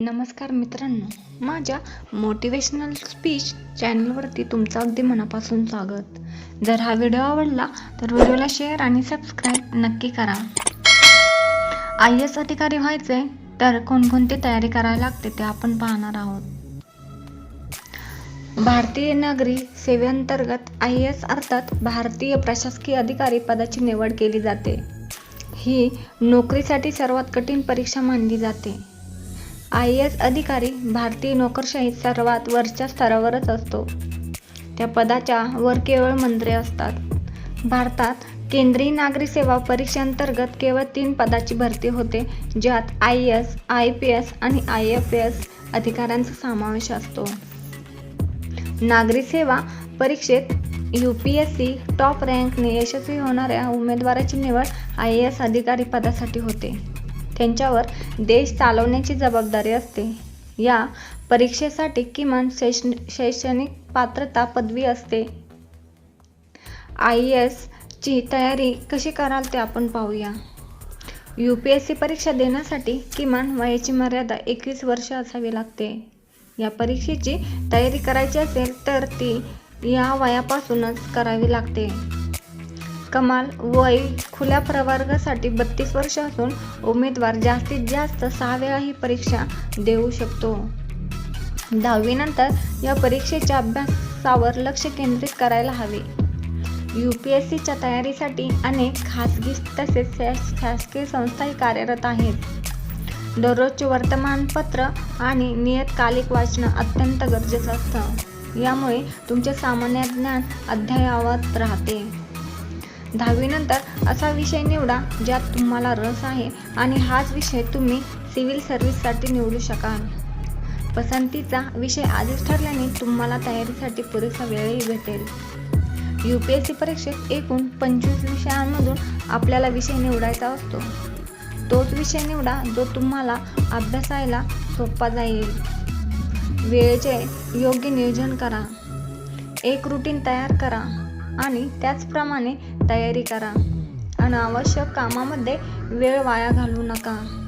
नमस्कार मित्रांनो माझ्या मोटिवेशनल स्पीच चॅनलवरती तुमचं अगदी मनापासून स्वागत. जर हा व्हिडिओ आवडला तर व्हिडिओला शेअर आणि सबस्क्राईब नक्की करा. आय एस अधिकारी व्हायचे तर कोणकोणती तयारी करायला लागते ते आपण पाहणार आहोत. भारतीय नागरी सेवेअंतर्गत आय एस अर्थात भारतीय प्रशासकीय अधिकारी पदाची निवड केली जाते. ही नोकरीसाठी सर्वात कठीण परीक्षा मानली जाते. आय एस अधिकारी भारतीय नोकरशाहीत सर्वात वरच्या स्तरावरच असतो. त्या पदाच्या वर केवळ मंत्री असतात. भारतात केंद्रीय नागरी सेवा परीक्षेअंतर्गत केवळ तीन पदाची भरती होते ज्यात I S I P S आणि आय एफ एस अधिकाऱ्यांचा समावेश असतो. नागरी सेवा परीक्षेत U P S C top रँकने यशस्वी होणाऱ्या उमेदवाराची निवड आय ए एस अधिकारी पदासाठी होते. त्यांच्यावर देश चालवण्याची जबाबदारी असते. या परीक्षेसाठी किमान शैक्षण शैक्षणिक पात्रता पदवी असते. आय एस ची तयारी कशी कराल ते आपण पाहूया. यू पी एस सी परीक्षा देण्यासाठी किमान वयाची मर्यादा एकवीस वर्ष असावी लागते. या परीक्षेची तयारी करायची असेल तर ती या वयापासूनच करावी लागते. कमाल वय खुल्या प्रवर्गासाठी बत्तीस वर्ष असून उमेदवार जास्तीत जास्त सहा वेळा ही परीक्षा देऊ शकतो. दहावीनंतर या परीक्षेच्या अभ्यासावर लक्ष केंद्रित करायला हवे. यू पी एस सीच्या तयारीसाठी अनेक खासगी तसेच शासकीय संस्थाही कार्यरत आहेत. दररोजचे वर्तमानपत्र आणि नियतकालिक वाचणं अत्यंत गरजेचं असतं. यामुळे तुमचे सामान्य ज्ञान अद्ययावत राहते. दहावीनंतर असा विषय निवडा ज्यात तुम्हाला रस आहे आणि हाच विषय तुम्ही सिव्हिल सर्व्हिससाठी निवडू शकाल. पसंतीचा विषय आधीच ठरल्याने तुम्हाला तयारीसाठी पुरेसा वेळही भेटेल. यू पी एस सी परीक्षेत एकूण पंचवीस विषयांमधून आपल्याला विषय निवडायचा असतो. तोच विषय निवडा जो तुम्हाला अभ्यासायला सोपा जाईल. वेळेचे योग्य नियोजन करा. एक रुटीन तयार करा आणि त्याचप्रमाणे तयारी करा. अनावश्यक कामामध्ये वेळ वाया घालवू नका.